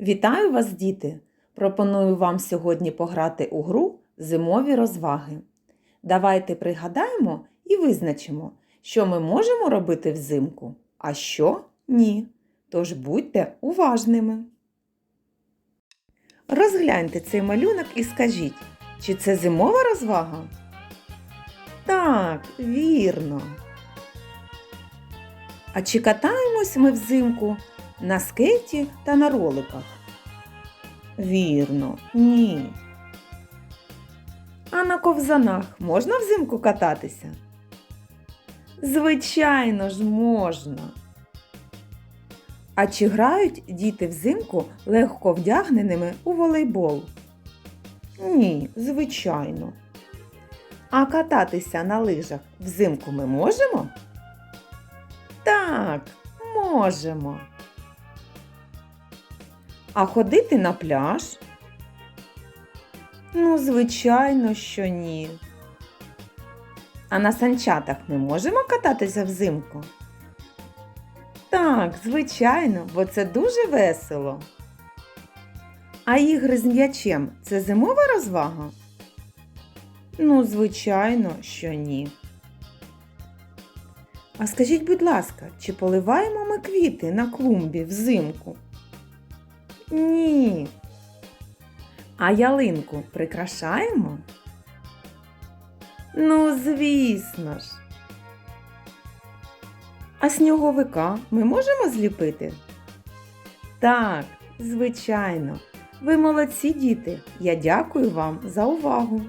Вітаю вас, діти! Пропоную вам сьогодні пограти у гру Зимові розваги. Давайте пригадаємо і визначимо, що ми можемо робити взимку, а що ні. Тож будьте уважними. Розгляньте цей малюнок і скажіть, чи це зимова розвага? Так, вірно. А чи катаємось ми взимку на скейті та на роликах? Вірно, ні. А на ковзанах можна взимку кататися? Звичайно ж, можна. А чи грають діти взимку легко вдягненими у волейбол? Ні, звичайно. А кататися на лижах взимку ми можемо? Так, можемо. А ходити на пляж? Ну, звичайно, що ні. А на санчатах ми можемо кататися взимку? Так, звичайно, бо це дуже весело. А ігри з м'ячем це зимова розвага? Ну, звичайно, що ні. А скажіть, будь ласка, чи поливаємо ми квіти на клумбі взимку? Ні. А ялинку прикрашаємо? Ну, звісно ж. А сніговика ми можемо зліпити? Так, звичайно. Ви молодці, діти. Я дякую вам за увагу.